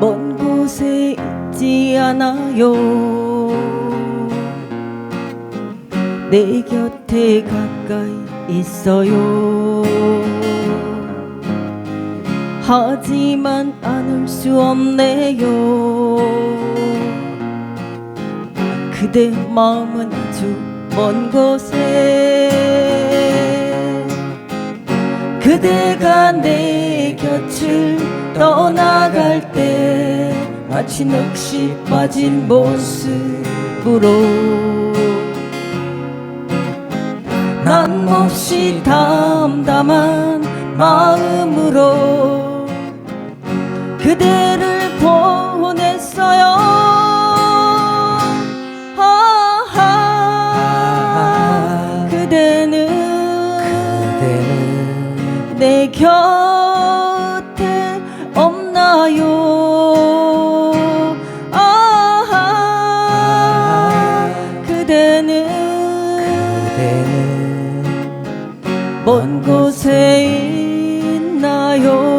먼 곳에 있지 않아요 내 곁에 가까이 있어요. 하지만 안을 수 없네요. 그대 마음은 아주 먼 곳에 그대가 내 곁을 떠나갈 때 마치 넋이 빠진 모습으로 몹시 담담한 마음으로 그대를 보냈어요. 하하. 그대는 그대는 내 곁 먼 곳에 있나요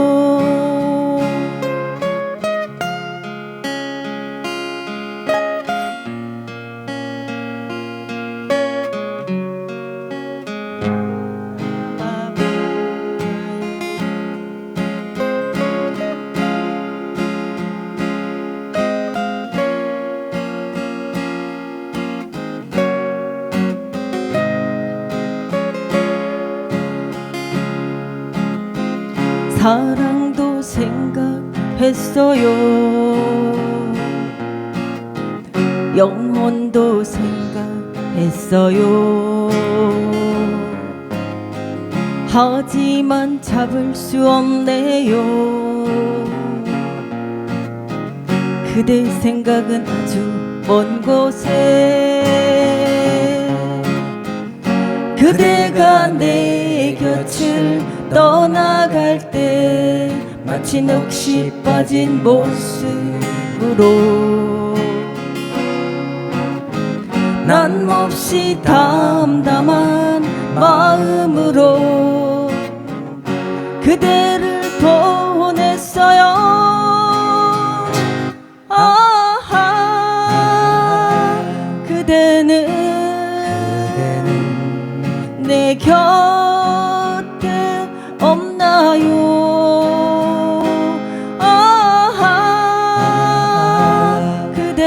사랑도 생각했어요. 영혼도 생각했어요. 하지만 잡을 수 없네요. 그대 생각은 아주 먼 곳에 그대가 내 곁을 떠나갈 때 마치 넋이 빠진 모습으로 난 몹시 담담한 마음으로 그대를 보냈어요. 아하 그대는 그대는 내 곁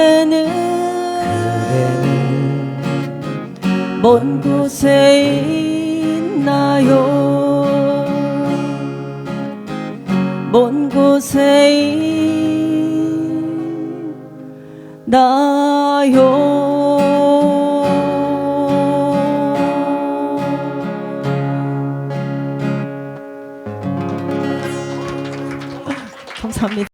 그대는 먼 곳에 있나요 먼 곳에 있나요 감사합니다.